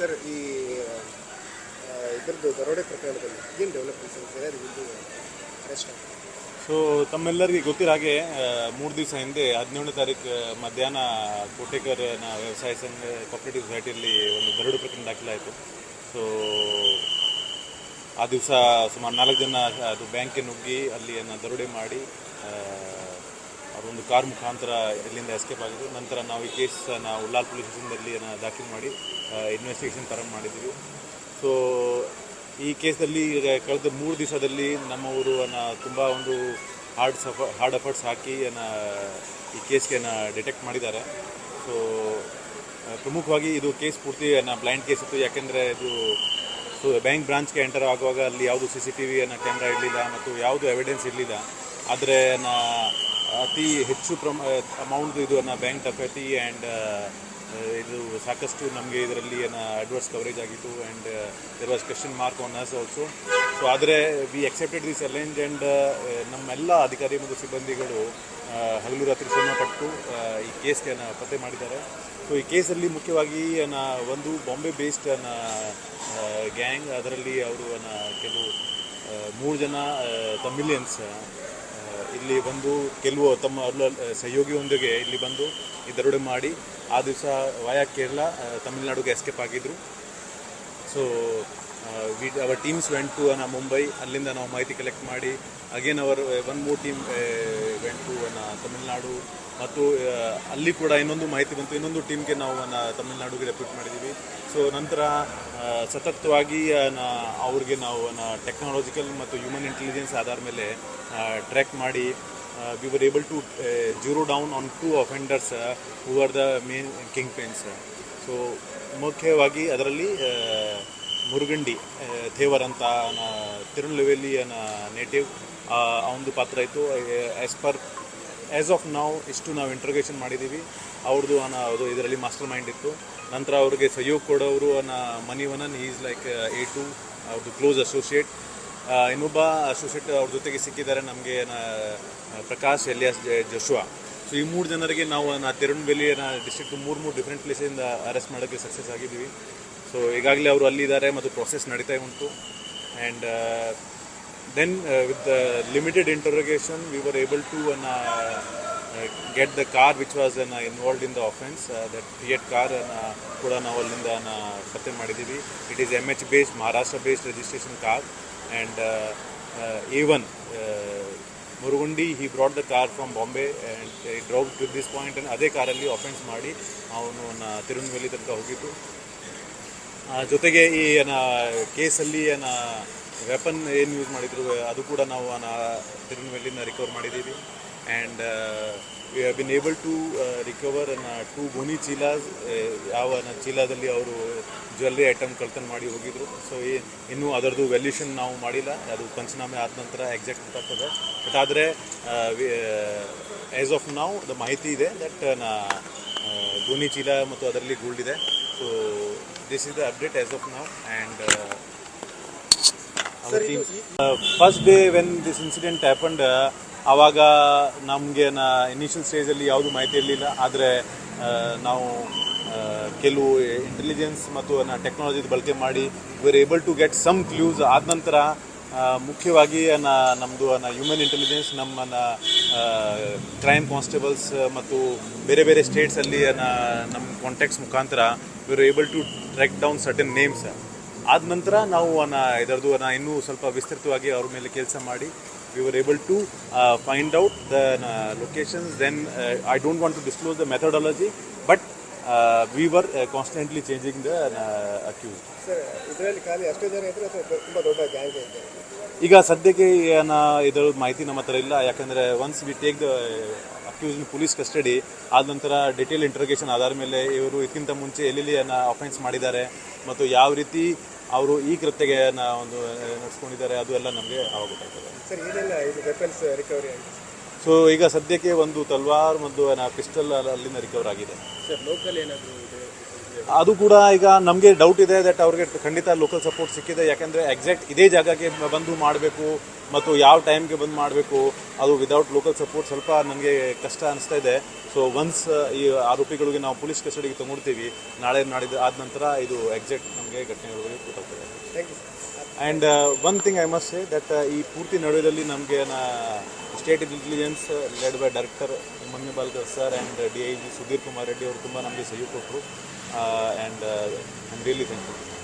Sir, ಈ ಇದರದ್ದು ದರೋಡೆ ಪ್ರಕರಣದಲ್ಲಿ ಏನು ಡೆವಲಪ್ಮೆಂಟ್ಸ್ ಸರ್ ಇದು ಅರೆಸ್ಟ್ ಸೊ ತಮ್ಮೆಲ್ಲರಿಗೆ ಗೊತ್ತಿರೋ ಹಾಗೆ ಮೂರು ದಿವಸ ಹಿಂದೆ, ಹದಿನೇಳನೇ ತಾರೀಕು ಮಧ್ಯಾಹ್ನ ಕೋಟೇಕರ್ನ ವ್ಯವಸಾಯ ಸಂಘ ಕೋಪರೇಟಿವ್ ಸೊಸೈಟಿಯಲ್ಲಿ ಒಂದು ದರೋಡೆ ಪ್ರಕರಣ ದಾಖಲಾಯಿತು. ಸೊ ಆ ದಿವಸ ಸುಮಾರು ನಾಲ್ಕು ಜನ, ಅದು ಬ್ಯಾಂಕಿಗೆ ನುಗ್ಗಿ ಅಲ್ಲಿ ದರೋಡೆ ಮಾಡಿ ಅವರೊಂದು ಕಾರ್ ಮುಖಾಂತರ ಇಲ್ಲಿಂದ ಎಸ್ಕೇಪ್ ಆಗಿದ್ದು, ನಂತರ ನಾವು ಈ ಕೇಸನ್ನು ಉಲ್ಲಾಲ್ ಪೊಲೀಸ್ ಸ್ಟೇಷನ್ದಲ್ಲಿ ದಾಖಲು ಮಾಡಿ ಇನ್ವೆಸ್ಟಿಗೇಷನ್ ತರ ಮಾಡಿದ್ದೀವಿ. ಸೊ ಈ ಕೇಸಲ್ಲಿ ಈಗ ಕಳೆದ ಮೂರು ದಿವಸದಲ್ಲಿ ನಮ್ಮವರು ತುಂಬ ಒಂದು ಹಾರ್ಡ್ ಸಫ ಹಾರ್ಡ್ ಎಫರ್ಟ್ಸ್ ಹಾಕಿ ಈ ಕೇಸ್ಗೆ ಡಿಟೆಕ್ಟ್ ಮಾಡಿದ್ದಾರೆ. ಸೊ ಪ್ರಮುಖವಾಗಿ ಇದು ಕೇಸ್ ಪೂರ್ತಿ ಬ್ಲೈಂಡ್ ಕೇಸ್ ಇತ್ತು. ಯಾಕೆಂದರೆ ಇದು, ಸೊ ಬ್ಯಾಂಕ್ ಬ್ರಾಂಚ್ಗೆ ಎಂಟರ್ ಆಗುವಾಗ ಅಲ್ಲಿ ಯಾವುದು ಸಿ ಸಿ ಟಿ ವಿಯನ್ನು ಕ್ಯಾಮ್ರಾ ಇರಲಿಲ್ಲ ಮತ್ತು ಯಾವುದು ಎವಿಡೆನ್ಸ್ ಇರಲಿಲ್ಲ. ಆದರೆ ಅತಿ ಹೆಚ್ಚು ಪ್ರಮ ಅಮೌಂಟ್ ಇದು ಬ್ಯಾಂಕ್ ಡಕೈತಿ ಆ್ಯಂಡ್ ಇದು ಸಾಕಷ್ಟು ನಮಗೆ ಇದರಲ್ಲಿ ಏನೋ ಅಡ್ವರ್ಸ್ ಕವರೇಜ್ ಆಗಿತ್ತು and there was question mark on us also so ಆದರೆ we accepted this challenge and ನಮ್ಮೆಲ್ಲ ಅಧಿಕಾರಿ ಮತ್ತು ಸಿಬ್ಬಂದಿಗಳು ಹಗಲು ರಾತ್ರಿ ಶ್ರಮ ಪಟ್ಟು ಈ ಕೇಸ್ಗೆ ಪತ್ತೆ ಮಾಡಿದ್ದಾರೆ. ಸೊ ಈ ಕೇಸಲ್ಲಿ ಮುಖ್ಯವಾಗಿ ನಾ ಒಂದು ಬಾಂಬೆ ಬೇಸ್ಡ್ ಅನ್ನ ಗ್ಯಾಂಗ್ ಅದರಲ್ಲಿ ಅವರು ಅನ್ನ ಕೆಲವು ಮೂರು ಜನ ತಮಿಲಿಯನ್ಸ್ ಇಲ್ಲಿ ಬಂದು ಕೆಲವು ತಮ್ಮ ಅಲ್ಲ- ಸಹಯೋಗಿಯೊಂದಿಗೆ ಇಲ್ಲಿ ಬಂದು ಈ ದರೋಡೆ ಮಾಡಿ ಆ ದಿವಸ ವಾಯಾ ಕೇರಳ ತಮಿಳುನಾಡುಗೆ ಎಸ್ಕೇಪ್ ಆಗಿದ್ರು. So we our teams went to ಅನ್ನ ಮುಂಬೈ ಅಲ್ಲಿಂದ ನಾವು ಮಾಹಿತಿ ಕಲೆಕ್ಟ್ ಮಾಡಿ ಅಗೇನ್ ಅವರ್ ಒನ್ ಮೂರ್ ಟೀಮ್ ವೆಂಟ್ ಟು ಅನ್ನ ತಮಿಳುನಾಡು ಮತ್ತು ಆ, ಅಲ್ಲಿ ಕೂಡ ಇನ್ನೊಂದು ಮಾಹಿತಿ ಬಂತು. ಇನ್ನೊಂದು ಟೀಮ್ಗೆ ನಾವು ತಮಿಳ್ನಾಡಿಗೆ ರೆಪ್ಯೂಟ್ ಮಾಡಿದ್ದೀವಿ ಸೊ ನಂತರ ಸತತವಾಗಿ ಅವ್ರಿಗೆ ನಾವು ಟೆಕ್ನಾಲಜಿಕಲ್ ಮತ್ತು ಹ್ಯೂಮನ್ ಇಂಟೆಲಿಜೆನ್ಸ್ ಆಧಾರ ಮೇಲೆ ಟ್ರ್ಯಾಕ್ ಮಾಡಿ we were able to zero down on two offenders who are the main kingpins so ಮುಖ್ಯವಾಗಿ ಅದರಲ್ಲಿ ಮುರುಗಂಡಿ ಥೇವರ್ ಅಂತ ತಿರುನಲ್ವೇಲಿ ನೇಟಿವ್ ಅವನದು ಪಾತ್ರ ಇತ್ತು. ಆ್ಯಸ್ ಪರ್ ಆ್ಯಸ್ ಆಫ್ ನಾವು ಇಷ್ಟು ನಾವು ಇಂಟ್ರೋಗೇಷನ್ ಮಾಡಿದ್ದೀವಿ ಅವ್ರದ್ದು ಅನ್ನ ಅದು ಇದರಲ್ಲಿ ಮಾಸ್ಟರ್ ಮೈಂಡ್ ಇತ್ತು. ನಂತರ ಅವ್ರಿಗೆ ಸಹಯೋಗ ಕೊಡೋರು ಅನ್ನ Manivannan is like a to ಅವ್ರದ್ದು ಕ್ಲೋಸ್ ಅಸೋಸಿಯೇಟ್ ಇನ್ನೊಬ್ಬ ಅಸೋಸಿಯೇಟ್ ಅವ್ರ ಜೊತೆಗೆ ಸಿಕ್ಕಿದ್ದಾರೆ, ನಮಗೆ ಪ್ರಕಾಶ್ ಎಲಿಯಾಸ್ ಜಶುವಾ. ಸೊ ಈ ಮೂರು ಜನರಿಗೆ ನಾವು ನಾ ತಿರುಣಬೆಲಿ ಡಿಸ್ಟ್ರಿಕ್ಟ್ ಮೂರು ಮೂರು ಡಿಫ್ರೆಂಟ್ ಪ್ಲೇಸಿಂದ ಅರೆಸ್ಟ್ ಮಾಡೋಕ್ಕೆ ಸಕ್ಸಸ್ ಆಗಿದ್ದೀವಿ. ಸೊ ಈಗಾಗಲೇ ಅವರು ಅಲ್ಲಿದ್ದಾರೆ ಮತ್ತು ಪ್ರೊಸೆಸ್ ನಡೀತಾ ಉಂಟು. And then with limited interrogation we were able to uh get the car which was uh involved in the offence that Fiat car ಕೂಡ ನಾವು ಅಲ್ಲಿಂದ ಪತ್ತೆ ಮಾಡಿದ್ದೀವಿ. It is M H based Maharashtra based registration car and even Murugundi he brought the car from Bombay and brought to this point ಅದೇ ಕಾರಲ್ಲಿ offence ಮಾಡಿ ಅವನು ತಿರುನಲ್ವೇಲಿ ತನಕ ಆ, ಜೊತೆಗೆ ಈ ಏನ ಕೇಸಲ್ಲಿ ಏನ ವೆಪನ್ ಏನು ಯೂಸ್ ಮಾಡಿದ್ರು, ಅದು ಕೂಡ ನಾವು ಅನ ತಿರುನಲ್ವೇಲಿನ ರಿಕವರ್ ಮಾಡಿದ್ದೀವಿ. And we have been able to recover two gonna ಚೀಲ ಯಾವ ಚೀಲಾದಲ್ಲಿ ಅವರು ಜ್ಯುವೆಲ್ಲರಿ ಐಟಮ್ ಕಳ್ತನ ಮಾಡಿ ಹೋಗಿದ್ರು. ಸೊ ಇನ್ನೂ ಅದರದ್ದು ವ್ಯಾಲ್ಯೂಷನ್ ನಾವು ಮಾಡಿಲ್ಲ. ಅದು ಪಂಚನಾಮೆ ಆದ ನಂತರ ಎಕ್ಸಾಕ್ಟ್ ಗೊತ್ತಾಗ್ತದೆ. ಬಟ್ ಆದರೆ ಆ್ಯಸ್ ಆಫ್ ನಾವು ದ ಮಾಹಿತಿ ಇದೆ. ದಟ್ ನಾ ಗೋನಿ ಚೀಲ ಮತ್ತು ಅದರಲ್ಲಿ ಗೋಲ್ಡ್ ಇದೆ. So this of the update uh, of team and first day when this incident happened ಆವಾಗ ನಮಗೆ ನಾ ಇನಿಷಿಯಲ್ ಸ್ಟೇಜಲ್ಲಿ ಯಾವುದು ಮಾಹಿತಿ ಇರಲಿಲ್ಲ. ಆದರೆ ನಾವು ಕೆಲವು ಇಂಟೆಲಿಜೆನ್ಸ್ ಮತ್ತು ಟೆಕ್ನಾಲಜಿ ಬಳಕೆ ಮಾಡಿ we're able to get some clues ಆದ ನಂತರ ಮುಖ್ಯವಾಗಿ ನಮ್ಮದು ಹ್ಯೂಮನ್ ಇಂಟೆಲಿಜೆನ್ಸ್ ನಮ್ಮನ್ನ ಕ್ರೈಮ್ ಕಾನ್ಸ್ಟೇಬಲ್ಸ್ ಮತ್ತು ಬೇರೆ ಬೇರೆ ಸ್ಟೇಟ್ಸಲ್ಲಿ ನಮ್ಮ ಕಾಂಟ್ಯಾಕ್ಟ್ಸ್ ಮುಖಾಂತರ we're able to track down certain names ಆದ ನಂತರ ನಾವು ಅನ್ನ ಇದರದ್ದು ಅನ್ನ ಇನ್ನೂ ಸ್ವಲ್ಪ ವಿಸ್ತೃತವಾಗಿ ಅವ್ರ ಮೇಲೆ ಕೆಲಸ ಮಾಡಿ we are able to find out the locations then I don't want to disclose the methodology we were constantly changing the accused sir ಇದರಲ್ಲಿ ಖಾಲಿ ಅಷ್ಟೇ ಜನ ಇದ್ರೆ ತುಂಬ ದೊಡ್ಡ ಗ್ಯಾಂಗ್ ಇದೆ? ಈಗ ಸದ್ಯಕ್ಕೆ ಏನ ಇದರ ಮಾಹಿತಿ ನಮ್ಮ ಹತ್ರ ಇಲ್ಲ. ಯಾಕಂದರೆ once we take the accused police custody ಆದ ನಂತರ ಡಿಟೇಲ್ ಇಂಟ್ರೋಗೇಷನ್ ಆಧಾರ ಮೇಲೆ ಇವರು ಇದಕ್ಕಿಂತ ಮುಂಚೆ ಎಲ್ಲೆಲ್ಲಿ ಅಫೆನ್ಸ್ ಮಾಡಿದ್ದಾರೆ ಮತ್ತು ಯಾವ ರೀತಿ ಅವರು ಈ ಕೃತ್ಯಗೆ ಒಂದು ನಡೆಸ್ಕೊಂಡಿದ್ದಾರೆ ಅದು ಎಲ್ಲ ನಮಗೆ ಆವಾಗ ಗೊತ್ತಾಗ್ತದೆ. ಸೊ ಈಗ ಸದ್ಯಕ್ಕೆ ಒಂದು ತಲ್ವಾರ್ ಮತ್ತು ಪಿಸ್ಟಲ್ ಅಲ್ಲಿಂದ ರಿಕವರ್ ಆಗಿದೆ. ಸರ್ ಲೋಕಲ್ ಏನಾದರೂ ಇದೆ? ಅದು ಕೂಡ ಈಗ ನಮಗೆ ಡೌಟ್ ಇದೆ ದಟ್ ಅವ್ರಿಗೆ ಖಂಡಿತ ಲೋಕಲ್ ಸಪೋರ್ಟ್ ಸಿಕ್ಕಿದೆ. ಯಾಕಂದರೆ ಎಕ್ಸಾಕ್ಟ್ ಇದೇ ಜಾಗಕ್ಕೆ ಬಂದು ಮಾಡಬೇಕು ಮತ್ತು ಯಾವ ಟೈಮ್ಗೆ ಬಂದು ಮಾಡಬೇಕು ಅದು ವಿದೌಟ್ ಲೋಕಲ್ ಸಪೋರ್ಟ್ ಸ್ವಲ್ಪ ನನಗೆ ಕಷ್ಟ ಅನಿಸ್ತಾ ಇದೆ. ಸೊ ಒನ್ಸ್ ಈ ಆರೋಪಿಗಳಿಗೆ ನಾವು ಪೊಲೀಸ್ ಕಸ್ಟಡಿಗೆ ತಗೊಳ್ತೀವಿ ನಾಳೆ ನಾಡಿದ್ದು ಆದ ನಂತರ ಇದು ಎಕ್ಸಾಕ್ಟ್ ನಮಗೆ ಘಟನೆಗಳಿಗೆ ಗೊತ್ತಾಗ್ತದೆ. And one thing I must say that ಈ ಪೂರ್ತಿ ನಡುವೆಯಲ್ಲಿ ನಮಗೆ state intelligence led by director mummy ಬಾಲ್ಕರ್ sir and D I G Sudhir Kumar Reddy ಅವರು ತುಂಬ ನಮಗೆ ಸಹಿ ಕೊಟ್ಟರು and I am really thankful